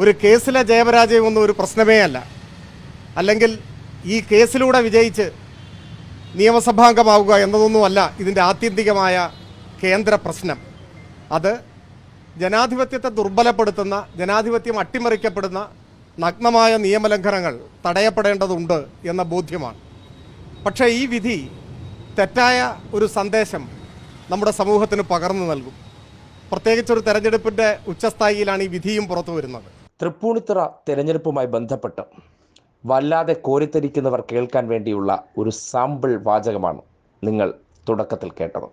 ഒരു കേസിലെ ജയപരാജയമൊന്നും ഒരു പ്രശ്നമേ അല്ല. അല്ലെങ്കിൽ ഈ കേസിലൂടെ വിജയിച്ച് നിയമസഭാംഗമാവുക എന്നതൊന്നുമല്ല ഇതിന്റെ ആത്യന്തികമായ കേന്ദ്ര പ്രശ്നം. അത് ജനാധിപത്യത്തെ ദുർബലപ്പെടുത്തുന്ന ജനാധിപത്യം അട്ടിമറിക്കപ്പെടുന്ന നഗ്നമായ നിയമലംഘനങ്ങൾ തടയപ്പെടേണ്ടതുണ്ട് എന്ന ബോധ്യമാണ്. പക്ഷേ ഈ വിധി തെറ്റായ ഒരു സന്ദേശം നമ്മുടെ സമൂഹത്തിന് പകർന്നു നൽകും. പ്രത്യേകിച്ചൊരു തെരഞ്ഞെടുപ്പിന്റെ ഉച്ചസ്ഥായിയിലാണ് ഈ വിധിയും പുറത്തു വരുന്നത്. തൃപ്പൂണിത്തുറ തെരഞ്ഞെടുപ്പുമായി ബന്ധപ്പെട്ട് വല്ലാതെ കോരിത്തരിക്കുന്നവർ കേൾക്കാൻ വേണ്ടിയുള്ള ഒരു സാമ്പിൾ വാചകമാണ് നിങ്ങൾ തുടക്കത്തിൽ കേട്ടത്.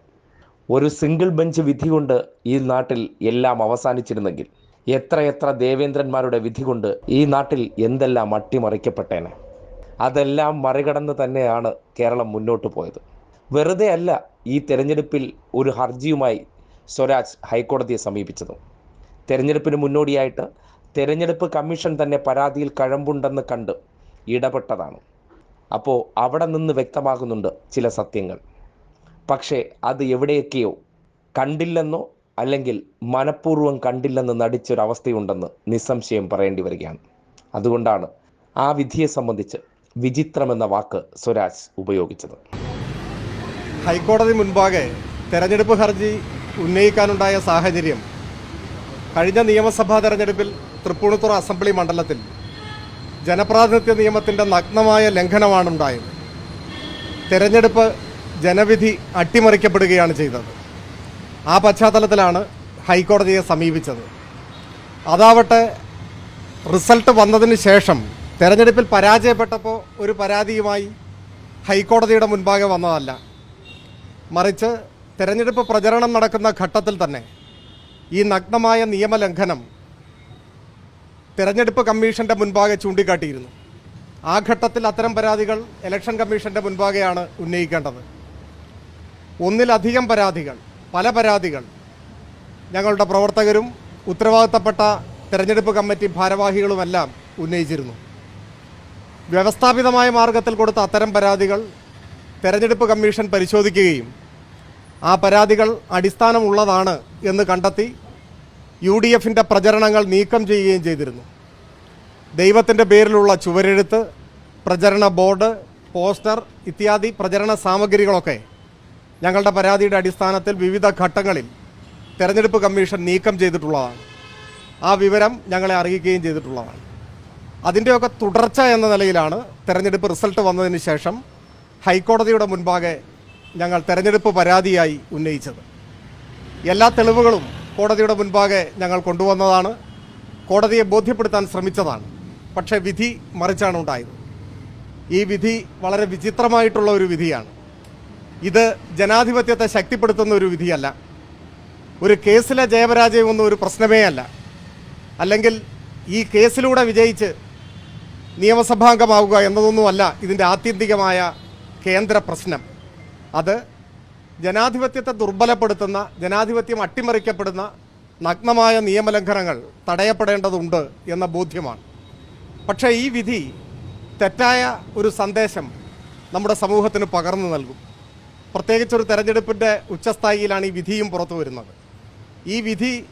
ഒരു സിംഗിൾ ബെഞ്ച് വിധി കൊണ്ട് ഈ നാട്ടിൽ എല്ലാം അവസാനിച്ചിരുന്നെങ്കിൽ എത്രയെത്ര ദേവേന്ദ്രന്മാരുടെ വിധി കൊണ്ട് ഈ നാട്ടിൽ എന്തെല്ലാം അട്ടിമറിക്കപ്പെട്ടേനെ. അതെല്ലാം മറികടന്ന് തന്നെയാണ് കേരളം മുന്നോട്ട് പോയത്. വെറുതെ അല്ല ഈ തെരഞ്ഞെടുപ്പിൽ ഒരു ഹർജിയുമായി സ്വരാജ് ഹൈക്കോടതിയെ സമീപിച്ചത്. തെരഞ്ഞെടുപ്പിന് മുന്നോടിയായിട്ട് തെരഞ്ഞെടുപ്പ് കമ്മീഷൻ തന്നെ പരാതിയിൽ കഴമ്പുണ്ടെന്ന് കണ്ട് ഇടപെട്ടതാണ്. അപ്പോൾ അവിടെ നിന്ന് വ്യക്തമാകുന്നുണ്ട് ചില സത്യങ്ങൾ. പക്ഷേ അത് എവിടെയൊക്കെയോ കണ്ടില്ലെന്നോ അല്ലെങ്കിൽ മനഃപൂർവം കണ്ടില്ലെന്ന് നടിച്ചൊരവസ്ഥയുണ്ടെന്ന് നിസ്സംശയം പറയേണ്ടി വരികയാണ്. അതുകൊണ്ടാണ് ആ വിധിയെ സംബന്ധിച്ച് വിചിത്രമെന്ന വാക്ക് സ്വരാജ് ഉപയോഗിച്ചത്. ഹൈക്കോടതി മുൻപാകെ തെരഞ്ഞെടുപ്പ് ഹർജി ഉന്നയിക്കാനുണ്ടായ സാഹചര്യം കഴിഞ്ഞ നിയമസഭാ തെരഞ്ഞെടുപ്പിൽ തൃപ്പൂണിത്തുറ അസംബ്ലി മണ്ഡലത്തിൽ ജനപ്രാതിനിധ്യ നിയമത്തിന്റെ നഗ്നമായ ലംഘനമാണ് ഉണ്ടായത് തെരഞ്ഞെടുപ്പ് ജനവിധി അട്ടിമറിക്കപ്പെടുകയാണ് ചെയ്തത്. ആ പശ്ചാത്തലത്തിലാണ് ഹൈക്കോടതിയെ സമീപിച്ചത്. അതാവട്ടെ റിസൾട്ട് വന്നതിന് ശേഷം തെരഞ്ഞെടുപ്പിൽ പരാജയപ്പെട്ടപ്പോൾ ഒരു പരാതിയുമായി ഹൈക്കോടതിയുടെ മുൻപാകെ വന്നതല്ല. മറിച്ച് തെരഞ്ഞെടുപ്പ് പ്രചരണം നടക്കുന്ന ഘട്ടത്തിൽ തന്നെ ഈ നഗ്നമായ നിയമലംഘനം തിരഞ്ഞെടുപ്പ് കമ്മീഷന്റെ മുൻപാകെ ചൂണ്ടിക്കാട്ടിയിരുന്നു. ആ ഘട്ടത്തിൽ അത്തരം പരാതികൾ ഇലക്ഷൻ കമ്മീഷന്റെ മുൻപാകെയാണ് ഉന്നയിക്കേണ്ടത്. ഒന്നിലധികം പരാതികൾ പല പരാതികൾ. ഞങ്ങളുടെ പ്രവർത്തകരും ഉത്തരവാദിത്തപ്പെട്ട തിരഞ്ഞെടുപ്പ് കമ്മിറ്റി ഭാരവാഹികളുമെല്ലാം ഉന്നയിച്ചിരുന്നു. വ്യവസ്ഥാപിതമായ മാർഗത്തിൽ കൊടുത്ത അത്തരം പരാതികൾ തെരഞ്ഞെടുപ്പ് കമ്മീഷൻ പരിശോധിക്കുകയും ആ പരാതികൾ അടിസ്ഥാനമുള്ളതാണ് എന്ന് കണ്ടെത്തി യു ഡി എഫിന്റെ പ്രചരണങ്ങൾ നീക്കം ചെയ്യുകയും ചെയ്തിരുന്നു. ദൈവത്തിന്റെ പേരിലുള്ള ചുവരെഴുത്ത് പ്രചരണ ബോർഡ് പോസ്റ്റർ ഇത്യാദി പ്രചരണ സാമഗ്രികളൊക്കെ ഞങ്ങളുടെ പരാതിയുടെ അടിസ്ഥാനത്തിൽ വിവിധ ഘട്ടങ്ങളിൽ തെരഞ്ഞെടുപ്പ് കമ്മീഷൻ നീക്കം ചെയ്തിട്ടുള്ളതാണ്. ആ വിവരം ഞങ്ങളെ അറിയിക്കുകയും ചെയ്തിട്ടുള്ളതാണ്. അതിന്റെയൊക്കെ തുടർച്ച എന്ന നിലയിലാണ് തെരഞ്ഞെടുപ്പ് റിസൾട്ട് വന്നതിന് ശേഷം ഹൈക്കോടതിയുടെ മുൻപാകെ ഞങ്ങൾ തെരഞ്ഞെടുപ്പ് പരാതിയായി ഉന്നയിച്ചത്. എല്ലാ തെളിവുകളും കോടതിയുടെ മുൻപാകെ ഞങ്ങൾ കൊണ്ടുവന്നതാണ്. കോടതിയെ ബോധ്യപ്പെടുത്താൻ ശ്രമിച്ചതാണ്. പക്ഷേ വിധി മറിച്ചാണ് ഉണ്ടായത്. ഈ വിധി വളരെ വിചിത്രമായിട്ടുള്ള ഒരു വിധിയാണ്. ഇത് ജനാധിപത്യത്തെ ശക്തിപ്പെടുത്തുന്ന ഒരു വിധിയല്ല. ഒരു കേസിലെ ജയപരാജയമൊന്നും ഒരു പ്രശ്നമേ അല്ല. അല്ലെങ്കിൽ ഈ കേസിലൂടെ വിജയിച്ച് നിയമസഭാംഗമാവുക എന്നതൊന്നുമല്ല ഇതിന്റെ ആത്യന്തികമായ കേന്ദ്ര പ്രശ്നം. അത് ജനാധിപത്യത്തെ ദുർബലപ്പെടുത്തുന്ന ജനാധിപത്യം അട്ടിമറിക്കപ്പെടുന്ന നഗ്നമായ നിയമലംഘനങ്ങൾ തടയപ്പെടേണ്ടതുണ്ട് എന്ന ബോധ്യമാണ്. പക്ഷേ ഈ വിധി തെറ്റായ ഒരു സന്ദേശം നമ്മുടെ സമൂഹത്തിന് പകർന്നു നൽകും. പ്രത്യേകിച്ചൊരു തെരഞ്ഞെടുപ്പിന്റെ ഉച്ചസ്ഥായിയിലാണ് ഈ വിധിയും പുറത്തു വരുന്നത്. ഈ വിധി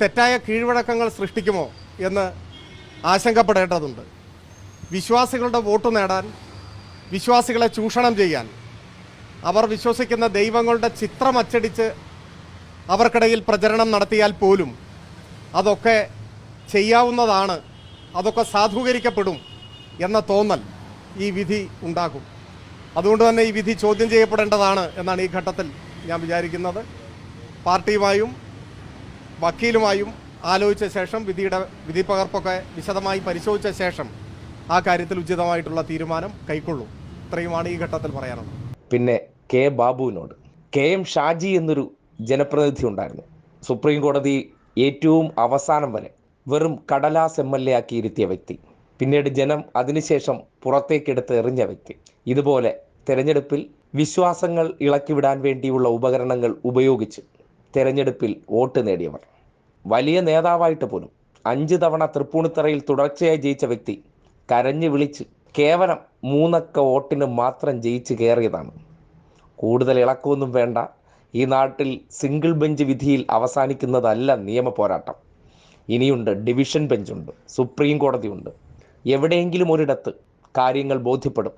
തെറ്റായ കീഴ്വഴക്കങ്ങൾ സൃഷ്ടിക്കുമോ എന്ന് ആശങ്കപ്പെടേണ്ടതുണ്ട്. വിശ്വാസികളുടെ വോട്ട് നേടാൻ വിശ്വാസികളെ ചൂഷണം ചെയ്യാൻ അവർ വിശ്വസിക്കുന്ന ദൈവങ്ങളുടെ ചിത്രം അച്ചടിച്ച് അവർക്കിടയിൽ പ്രചരണം നടത്തിയാൽ പോലും അതൊക്കെ ചെയ്യാവുന്നതാണ് അതൊക്കെ സാധൂകരിക്കപ്പെടും എന്ന തോന്നൽ ഈ വിധി ഉണ്ടാകും. അതുകൊണ്ട് തന്നെ ഈ വിധി ചോദ്യം ചെയ്യപ്പെടേണ്ടതാണ് എന്നാണ് ഈ ഘട്ടത്തിൽ ഞാൻ വിചാരിക്കുന്നത്. പാർട്ടിയുമായും വക്കീലുമായും ആലോചിച്ച ശേഷം വിധിയുടെ വിധി പകർപ്പൊക്കെ വിശദമായി പരിശോധിച്ച ശേഷം ആ കാര്യത്തിൽ ഉചിതമായിട്ടുള്ള തീരുമാനം കൈക്കൊള്ളും. ഇത്രയുമാണ് ഈ ഘട്ടത്തിൽ പറയാനുള്ളത്. പിന്നെ കെ ബാബുവിനോട്. കെ എം ഷാജി എന്നൊരു ജനപ്രതിനിധി ഉണ്ടായിരുന്നു. സുപ്രീം കോടതി ഏറ്റവും അവസാനം വരെ വെറും കടലാസ് എം എൽ എ ആക്കി ഇരുത്തിയ വ്യക്തി. പിന്നീട് ജനം അതിനുശേഷം പുറത്തേക്കെടുത്ത് എറിഞ്ഞ വ്യക്തി. ഇതുപോലെ തെരഞ്ഞെടുപ്പിൽ വിശ്വാസങ്ങൾ ഇളക്കിവിടാൻ വേണ്ടിയുള്ള ഉപകരണങ്ങൾ ഉപയോഗിച്ച് തെരഞ്ഞെടുപ്പിൽ വോട്ട് നേടിയവർ. വലിയ നേതാവായിട്ട് പോലും അഞ്ച് തവണ തൃപ്പൂണിത്തറയിൽ തുടർച്ചയായി ജയിച്ച വ്യക്തി കരഞ്ഞു വിളിച്ച് കേവലം മൂന്നക്ക വോട്ടിന് മാത്രം ജയിച്ച് കയറിയതാണ് കൂടുതൽ ഇളക്കമൊന്നും വേണ്ട. ഈ നാട്ടിൽ സിംഗിൾ ബെഞ്ച് വിധിയിൽ അവസാനിക്കുന്നതല്ല നിയമ പോരാട്ടം. ഇനിയുണ്ട് ഡിവിഷൻ ബെഞ്ചുണ്ട് സുപ്രീം കോടതിയുണ്ട് എവിടെയെങ്കിലും ഒരിടത്ത് കാര്യങ്ങൾ ബോധ്യപ്പെടും.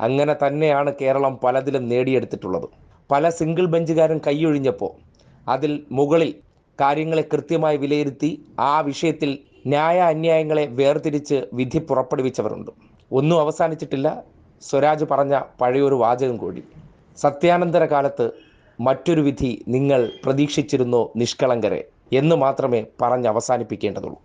അങ്ങനെ തന്നെയാണ് കേരളം പലതിലും നേടിയെടുത്തിട്ടുള്ളത്. പല സിംഗിൾ ബെഞ്ചുകാരും കൈയൊഴിഞ്ഞപ്പോൾ അതിൽ മുകളിൽ കാര്യങ്ങളെ കൃത്യമായി വിലയിരുത്തി ആ വിഷയത്തിൽ ന്യായ അന്യായങ്ങളെ വേർതിരിച്ച് വിധി പുറപ്പെടുവിച്ചവരുണ്ട്. ഒന്നും അവസാനിച്ചിട്ടില്ല. സ്വരാജ് പറഞ്ഞ പഴയൊരു വാചകം കൂടി. സത്യാനന്തര കാലത്ത് മറ്റൊരു വിധി നിങ്ങൾ പ്രതീക്ഷിച്ചിരുന്നോ നിഷ്കളങ്കരെ എന്ന് മാത്രമേ പറഞ്ഞ് അവസാനിപ്പിക്കേണ്ടതുള്ളൂ.